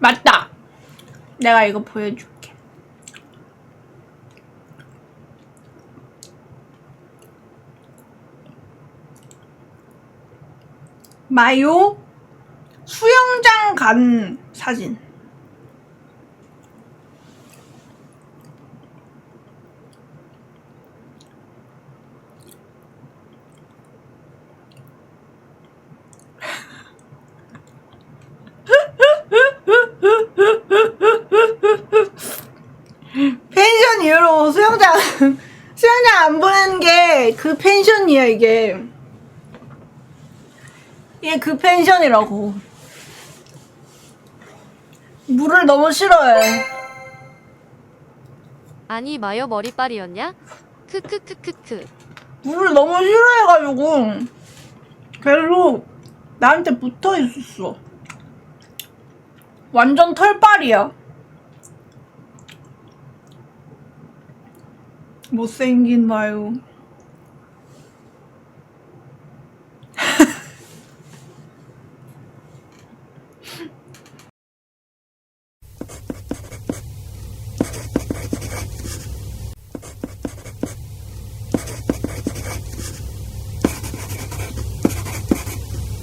맞다. 내가 이거 보여줄게. 마요 수영장 간 사진. 펜션 이후로 수영장 수영장 안 보낸 게 그 펜션이야 이게. 이게 그 펜션이라고. 물을 너무 싫어해. 아니 마요 머리빨이었냐? 크크크크크. 물을 너무 싫어해가지고 계속 나한테 붙어 있었어. 완전 털빨이야 못생긴 마요